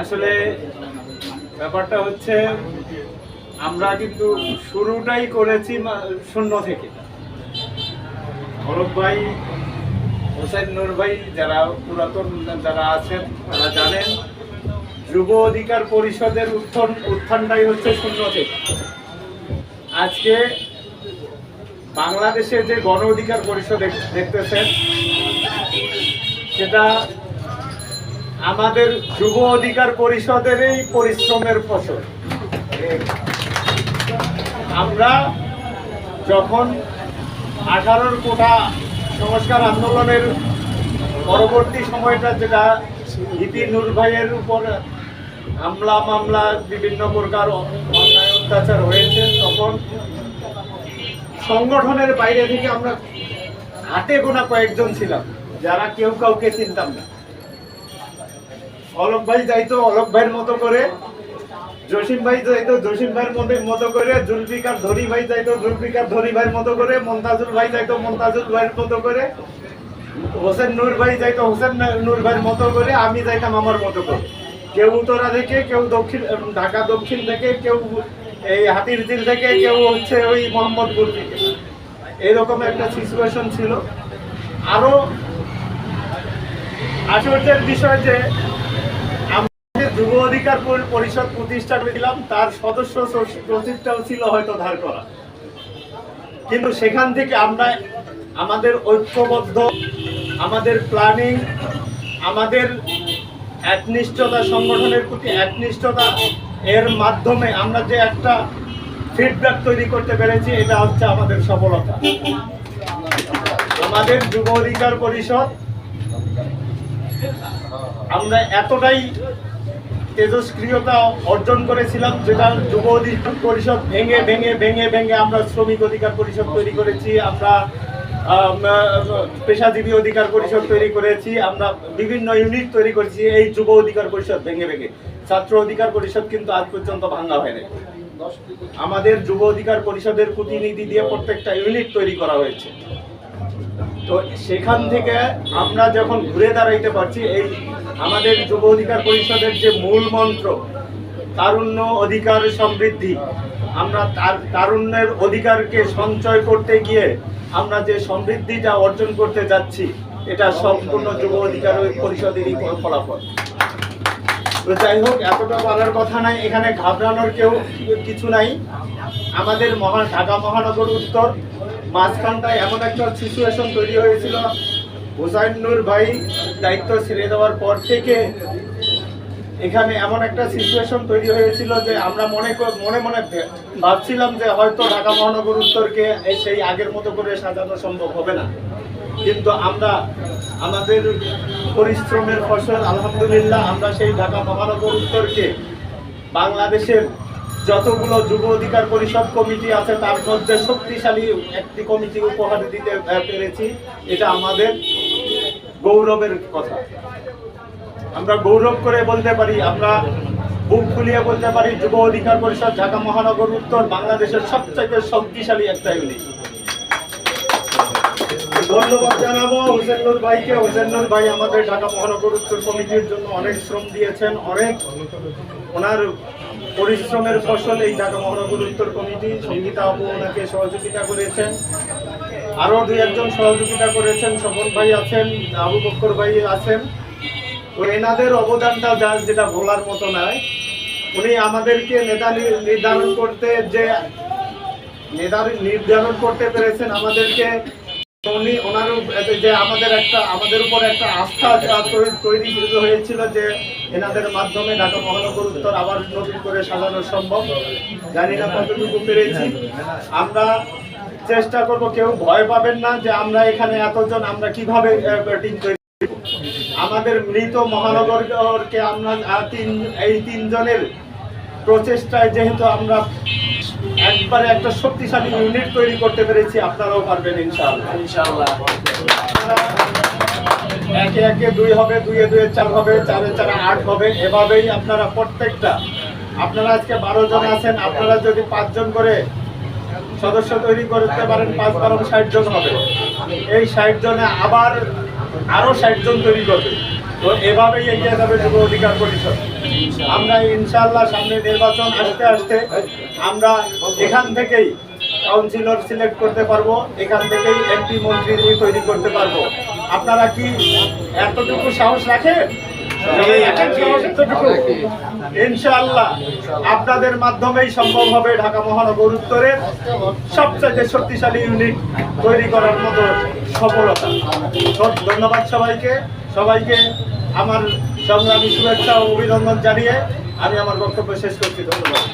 আসলে ব্যাপারটা হচ্ছে, আমরা কিন্তু শুরুটাই করেছি শূন্য থেকে। অরব ভাই, হোসেন নূর ভাই, যারা পুরাতন যারা আছেন, তারা জানেন, যুব অধিকার পরিষদের উত্থান, উত্থানটাই হচ্ছে শূন্য থেকে। আজকে বাংলাদেশে যে গণ অধিকার পরিষদ দেখতেছেন, সেটা আমাদের যুব অধিকার পরিষদের এই পরিশ্রমের ফসল। আমরা যখন আঠারোর কোটা সংস্কার আন্দোলনের পরবর্তী সময়টা যেটা ইতি নূর ভাইয়ের উপর হামলা মামলা, বিভিন্ন প্রকার অত্যাচার হয়েছে, তখন সংগঠনের বাইরে থেকে আমরা হাতে গোনা কয়েকজন ছিলাম, যারা কেউ কাউকে চিনতাম না। অলোক ভাই যাইতো, অলোক ভাইয়ের মতো করে। জসিম ভাই যাইতো, জসিম ভাইয়ের মতো মতো করে। জুলফিকার ধনী ভাই যাইতো, জুলফিকার ধরি ভাইয়ের মতো করে। মন্তাজুল ভাই যাইতো, মন্তাজুল ভাইয়ের মতো করে। হোসেন নূর ভাই যাইতো, হোসেন নূর ভাইয়ের মতো করে। আমি যাইতাম আমার মতো করে। কেউ উত্তরা থেকে কেউ দক্ষিণ ঢাকা দক্ষিণ থেকে কেউ এই হাতির দিল থেকে কেউ হচ্ছে ওই মোহাম্মদপুর থেকে। এরকম একটা সিচুয়েশন ছিল। আরও আশ্চর্যের বিষয় যে যুব অধিকার পরিষদ প্রতিষ্ঠা করেছিলাম তার সদস্য সচিবটাও ছিল হয়তো ধার করা। কিন্তু সেখান থেকে আমরা আমাদের ঐক্যবদ্ধ, আমাদের প্ল্যানিং আমাদের একনিষ্ঠতা সংগঠনের প্রতি একনিষ্ঠতা এর মাধ্যমে আমরা যে একটা ফিডব্যাক তৈরি করতে পেরেছি, এটা হচ্ছে আমাদের সফলতা। আমাদের যুব অধিকার পরিষদ, আমরা এতটাই তেজস্ক্রিয়তা অর্জন করেছিলাম, যেটা যুব অধিকার পরিষদ ভেঙে ভেঙে ভেঙে ভেঙে আমরা শ্রমিক অধিকার পরিষদ তৈরি করেছি, আমরা পেশাজীবী অধিকার পরিষদ তৈরি করেছি, আমরা বিভিন্ন ইউনিট তৈরি করেছি, এই যুব অধিকার পরিষদ ভেঙে ভেঙে। ছাত্র অধিকার পরিষদ কিন্তু আজ পর্যন্ত ভাঙা হয়নি আমাদের যুব অধিকার পরিষদের প্রতিনিধি দিয়ে প্রত্যেকটা ইউনিট তৈরি করা হয়েছে। তো সেখান থেকে আমরা যখন ঘুরে দাঁড়াইতে পারছি, এই আমাদের যুব অধিকার পরিষদের যে মূল মন্ত্র, তারুণ্য অধিকার সমৃদ্ধি, আমরা তার, তারুণ্যের অধিকারকে সঞ্চয় করতে গিয়ে আমরা যে সমৃদ্ধিটা অর্জন করতে যাচ্ছি, এটা সম্পূর্ণ যুব অধিকার পরিষদেরই ফলাফল। তো যাই হোক, এতটা বলার কথা নাই, এখানে ঘাবড়ানোর কেউ কিছু নাই। আমাদের মহা, ঢাকা মহানগর উত্তর, মাঝখানটায় এমন একটা সিচুয়েশন তৈরি হয়েছিল হুসাইন নূর ভাই দায়িত্ব ছেড়ে দেওয়ার পর থেকে এখানে এমন একটা সিচুয়েশন তৈরি হয়েছিল যে আমরা মনে মনে মনে ভাবছিলাম যে হয়তো ঢাকা মহানগর উত্তরকে সেই আগের মতো করে সাজানো সম্ভব হবে না। কিন্তু আমরা, আমাদের পরিশ্রমের ফসল, আলহামদুলিল্লাহ আমরা সেই ঢাকা মহানগর উত্তরকে বাংলাদেশের যতগুলো যুব অধিকার পরিষদ কমিটি আছে তার মধ্যে শক্তিশালী একটি কমিটি উপহার দিতে পেরেছি। এটা আমাদের গৌরবের কথা। আমরা গৌরব করে বলতে পারি, আমরা বুক ফুলিয়ে বলতে পারি, যুব অধিকার পরিষদ ঢাকা মহানগর উত্তর বাংলাদেশের সবচাইতে শক্তিশালী একটা ইউনিট। ধন্যবাদ জানাব হোসেন ভাইকে। হোসেন ভাই আমাদের ঢাকা মহানগর উত্তর কমিটির জন্য অনেক শ্রম দিয়েছেন, অনেক ওনার পরিশ্রমের ফসল এই ঢাকা মহানগর উত্তর কমিটি সঙ্গীতা আপু ওনাকে সহযোগিতা করেছেন। আরও দুই একজন সহযোগিতা করেছেন, স্বপন ভাই আছেন, আবু বক্কর ভাই আছেন। তো এনাদের অবদানটা যা যেটা ভোলার মতো নয়। উনি আমাদেরকে নেতা নির্ধারণ করতে যে নির্ধারণ করতে পেরেছেন আমাদেরকে, উনি ওনার যে আমাদের একটা আমাদের উপর একটা আস্থা তৈরি হয়েছিল যে এনাদের মাধ্যমে ঢাকা মহানগর উত্তর আবার নতুন করে সাজানো সম্ভব। জানি না কতটুকু পেরেছি। আমরা চেষ্টা করব কেউ ভয় পাবেন না যে আমরা এখানে এতজন আমরা কীভাবে টিম তৈরি। আমাদের মৃত মহানগরকে আমরা তিন এই তিনজনের প্রচেষ্টায় যেহেতু আমরা একবারে একটা শক্তিশালী ইউনিট তৈরি করতে পেরেছি আপনারাও পারবেন ইনশাআল্লাহ ইনশাআল্লাহ একে একে দুই হবে দুইয়ে দুয়ে চার হবে চারে চারে আট হবে এভাবেই আপনারা প্রত্যেকটা আপনারা আজকে বারো জন আছেন আপনারা যদি পাঁচজন করে সদস্য তৈরি করতে পারেন, পাঁচ বারো ষাট জন হবে। এই ষাট জনে আবার আরও ষাট জন তৈরি করবে। তো এভাবেই এগিয়ে যাবে যুব অধিকার পরিষদ। আমরা ইনশাল্লাহ সামনে নির্বাচন আসতে আসতে আমরা এখান থেকেই কাউন্সিলর সিলেক্ট করতে পারব, এখান থেকেই এমপি মন্ত্রী তৈরি করতে পারব। আপনারা কি এতটুকু সাহস রাখেন? ইনশাআল্লাহ আপনাদের মাধ্যমেই সম্ভব হবে ঢাকা মহানগর উত্তরের সবচেয়ে শক্তিশালী ইউনিট তৈরি করার মতো সফলতা। ধন্যবাদ সবাইকে। সবাইকে আমার সংগ্রামী শুভেচ্ছা ও অভিনন্দন জানিয়ে আমি আমার বক্তব্য শেষ করছি। ধন্যবাদ।